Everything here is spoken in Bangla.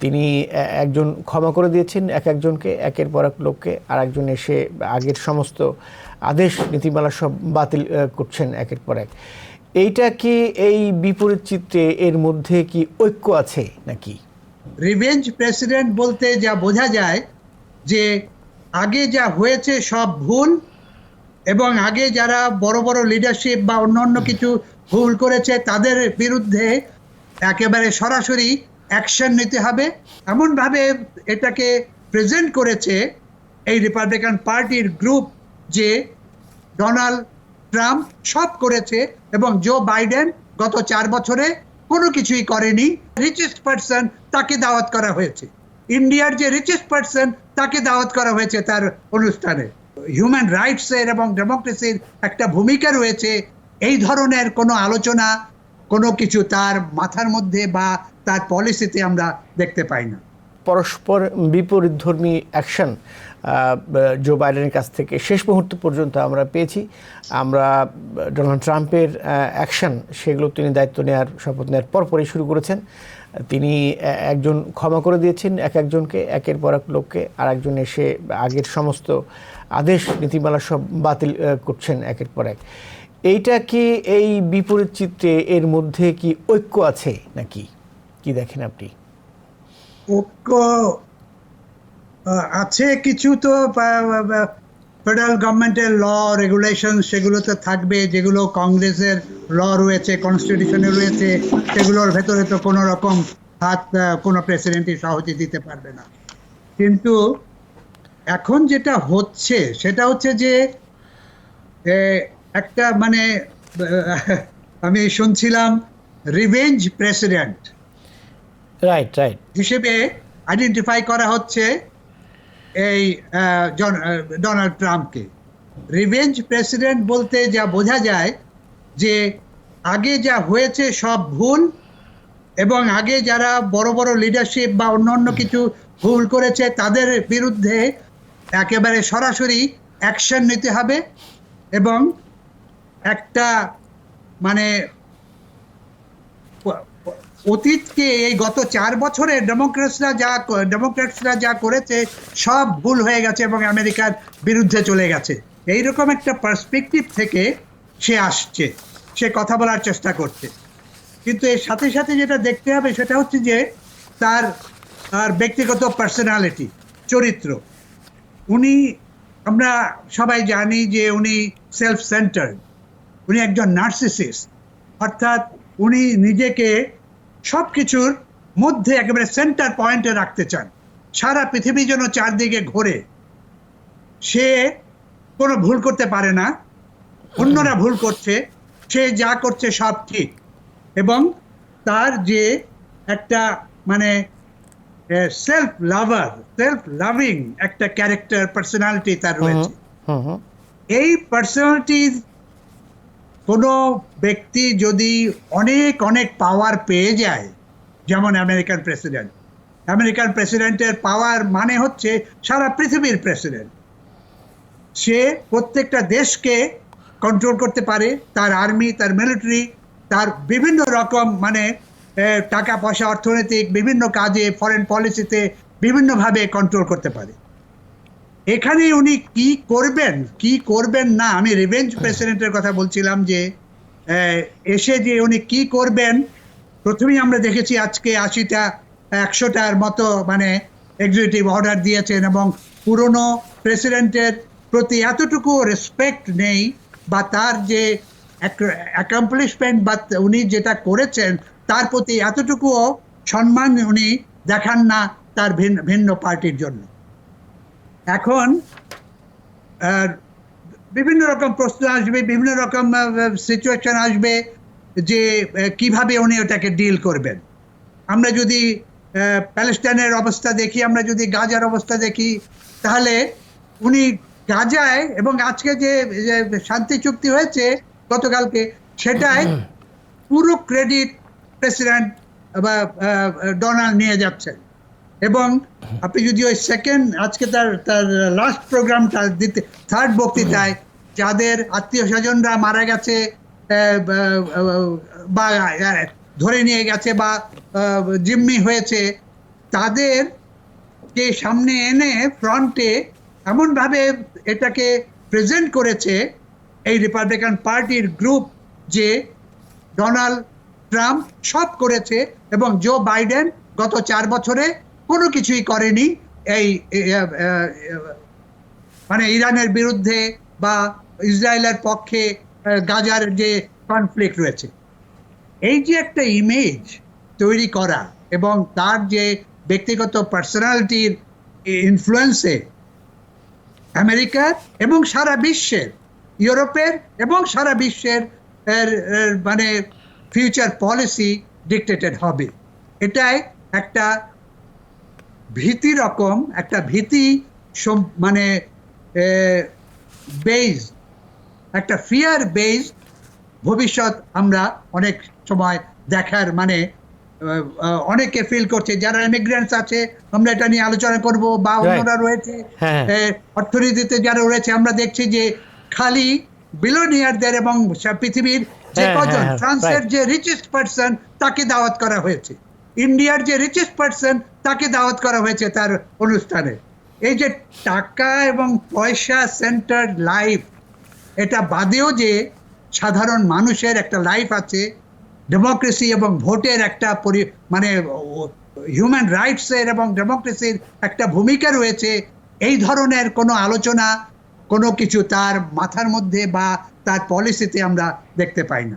তিনি একজন ক্ষমা করে দিয়েছেন, এক একজনকে, একের পর এক লোককে আর একজন এসে আগের সমস্ত আদেশ, নীতিমালা সব বাতিল করছেন একের পর এক। এইটা কি এই বিপরীত চিত্রে এর মধ্যে কি ঐক্য আছে নাকি? রিভেঞ্জ প্রেসিডেন্ট বলতে যা বোঝা যায় যে আগে যা হয়েছে সব ভুল এবং আগে যারা বড় বড় লিডারশিপ বা অন্য অন্য কিছু ভুল করেছে তাদের বিরুদ্ধে একেবারে সরাসরি অ্যাকশন নিতে হবে। এমনভাবে এটাকে প্রেজেন্ট করেছে এই রিপাবলিকান পার্টির গ্রুপ যে ডোনাল্ড ট্রাম্প সব করেছে এবং জো বাইডেন গত চার বছরে কোনো কিছুই করেনি। রিচেস্ট পার্সন তাকে দাওয়াত করা হয়েছে। ইন্ডিয়ার যে রিচেস্ট পার্সন তাকে দাওয়াত করা হয়েছে তার অনুষ্ঠানে। হিউম্যান রাইটস এর এবং ডেমোক্রেসির একটা ভূমিকা রয়েছে। এই ধরনের কোনো আলোচনা, কোনো কিছু তার মাথার মধ্যে বা তার পলিসিতে আমরা দেখতে পাই না। পরস্পর বিপরীতধর্মী অ্যাকশন জো বাইডেনের কাছ থেকে শেষ মুহূর্ত পর্যন্ত আমরা পেয়েছি। আমরা ডোনাল্ড ট্রাম্পের অ্যাকশন সেগুলো তিনি দায়িত্ব নেওয়ার শপথ নেওয়ার পরপরই শুরু করেছেন। তিনি একজন ক্ষমা করে দিয়েছেন এক একজনকে, একের পর এক লোককে, আর একজন এসে আগের সমস্ত আদেশ, নীতিমালা সব বাতিল করছেন একের পর এক। এইটা কি এই বিপরীত চিত্রে এর মধ্যে কি ঐক্য আছে নাকি? কি দেখেন আপনি? ঐক্য আছে কিছু তো ফেডারেল গভর্নমেন্টের ল, রেগুলেশন সেগুলো তো থাকবে, যেগুলো কংগ্রেসের ল রয়েছে, কনস্টিটিউশনে রয়েছে, সেগুলোর ভেতরে তো কোনো রকম হাত কোনো প্রেসিডেন্টই সহজে দিতে পারবে না। কিন্তু এখন যেটা হচ্ছে, সেটা হচ্ছে যে একটা মানে আমি শুনছিলাম রিভেঞ্জ প্রেসিডেন্ট রাইট রাইট হিসেবে আইডেন্টিফাই করা হচ্ছে এই ডোনাল্ড ট্রাম্পকে রিভেঞ্জ প্রেসিডেন্ট বলতে যা বোঝা যায় যে আগে যা হয়েছে সব ভুল এবং আগে যারা বড় বড় লিডারশিপ বা অন্য অন্য কিছু ভুল করেছে তাদের বিরুদ্ধে একেবারে সরাসরি অ্যাকশন নিতে হবে এবং একটা মানে অতীতকে এই গত চার বছরে ডেমোক্রেটসরা যা ডেমোক্রেটসরা যা করেছে, সব ভুল হয়ে গেছে এবং আমেরিকার বিরুদ্ধে চলে গেছে। এইরকম একটা পার্সপেক্টিভ থেকে সে আসছে, সে কথা বলার চেষ্টা করছে। কিন্তু এর সাথে সাথে যেটা দেখতে হবে সেটা হচ্ছে যে তার তার ব্যক্তিগত পার্সোনালিটি চরিত্র। উনি, আমরা সবাই জানি যে উনি সেলফ সেন্টার উনি একজন নার্সিসিস্ট অর্থাৎ উনি নিজেকে সব কিছুর মধ্যে একেবারে সেন্টার পয়েন্টে রাখতে চান। সারা পৃথিবী যেন চারদিকে ঘোরে। সে কোনো ভুল করতে পারে না। অন্যরা ভুল করছে। সে যা করছে সব ঠিক। এবং তার যে একটা মানে সেলফ লাভার সেলফ লাভিং একটা ক্যারেক্টার পার্সোনালিটি তার রয়েছে। এই পার্সোনালিটির কোনো ব্যক্তি যদি অনেক অনেক পাওয়ার পেয়ে যায়, যেমন আমেরিকান প্রেসিডেন্ট আমেরিকান প্রেসিডেন্টের পাওয়ার মানে হচ্ছে সারা পৃথিবীর প্রেসিডেন্ট সে প্রত্যেকটা দেশকে কন্ট্রোল করতে পারে, তার আর্মি তার মিলিটারি তার বিভিন্ন রকম মানে টাকা পয়সা অর্থনৈতিক বিভিন্ন কাজে ফরেন পলিসিতে বিভিন্নভাবে কন্ট্রোল করতে পারে। এখানে উনি কি করবেন কি করবেন না? আমি রিভেঞ্জ প্রেসিডেন্টের কথা বলছিলাম যে এসে যে উনি কি করবেন, প্রথমেই আমরা দেখেছি আজকে আশিটা, একশোটার মতো মানে এক্সিকিউটিভ অর্ডার দিয়েছেন এবং পুরনো প্রেসিডেন্টের প্রতি এতটুকু রেসপেক্ট নেই বা তার যে অ্যাকমপ্লিশমেন্ট বা উনি যেটা করেছেন, তার প্রতি এতটুকুও সম্মান উনি দেখান না তার ভিন্ন ভিন্ন পার্টির জন্য। এখন বিভিন্ন রকম প্রশ্ন আসবে বিভিন্ন রকম সিচুয়েশন আসবে যে কীভাবে উনি ওটাকে ডিল করবেন। আমরা যদি প্যালেস্টাইনের অবস্থা দেখি আমরা যদি গাজার অবস্থা দেখি তাহলে উনি গাজায় এবং আজকে যে যে শান্তি চুক্তি হয়েছে গতকালকে সেটাই পুরো ক্রেডিট প্রেসিডেন্ট বা ডোনাল্ড নিয়ে যাচ্ছেন। এবং আপনি যদি ওই সেকেন্ড আজকে তার তার লাস্ট প্রোগ্রামটা দিতে থার্ড বক্তৃতায় যাদের আত্মীয় স্বজনরা মারা গেছে বা ধরে নিয়ে গেছে বা জিম্মি হয়েছে, তাদেরকে সামনে এনে ফ্রন্টে এমনভাবে এটাকে প্রেজেন্ট করেছে এই রিপাবলিকান পার্টির গ্রুপ যে ডোনাল্ড ট্রাম্প সব করেছে এবং জো বাইডেন গত চার বছরে কোনো কিছুই করেনি। এই মানে ইরানের বিরুদ্ধে বা ইসরায়েলের পক্ষে গাজার যে কনফ্লিক্ট রয়েছে। এই যে একটা ইমেজ তৈরি করা এবং তার যে ব্যক্তিগত পার্সোনালিটির ইনফ্লুয়েন্সে আমেরিকার এবং সারা বিশ্বের, ইউরোপের এবং সারা বিশ্বের মানে ফিউচার পলিসি ডিক্টেটেড হবে। এটাই একটা ভীতি রকম একটা ভীতি মানে বেজ একটা ফিয়ার বেজ ভবিষ্যৎ আমরা অনেক সময় দেখার মানে অনেকে ফিল করছে যারা ইমিগ্রেন্টস আছে আমরা এটা নিয়ে আলোচনা করব বা. অন্যরা রয়েছে হ্যাঁ। অর্থনীতিতে যারা রয়েছে আমরা দেখছি যে খালি বিলোনিয়ারদের এবং পৃথিবীর যে হ্যাঁ, কজন হ্যাঁ, হ্যাঁ, ফ্রান্সের যে রিচেস্ট পার্সন তাকে দাওয়াত করা হয়েছে ইন্ডিয়ার যে রিচেস্ট পার্সন তাকে দাওয়াত করা হয়েছে তার অনুষ্ঠানে। এই যে টাকা এবং পয়সা সেন্টার লাইফ এটা বাদেও যে সাধারণ মানুষের একটা লাইফ আছে ডেমোক্রেসি এবং ভোটের একটা পরি মানে হিউম্যান রাইটসের এবং ডেমোক্রেসির একটা ভূমিকা রয়েছে, এই ধরনের কোনো আলোচনা, কোনো কিছু তার মাথার মধ্যে বা তার পলিসিতে আমরা দেখতে পাই না।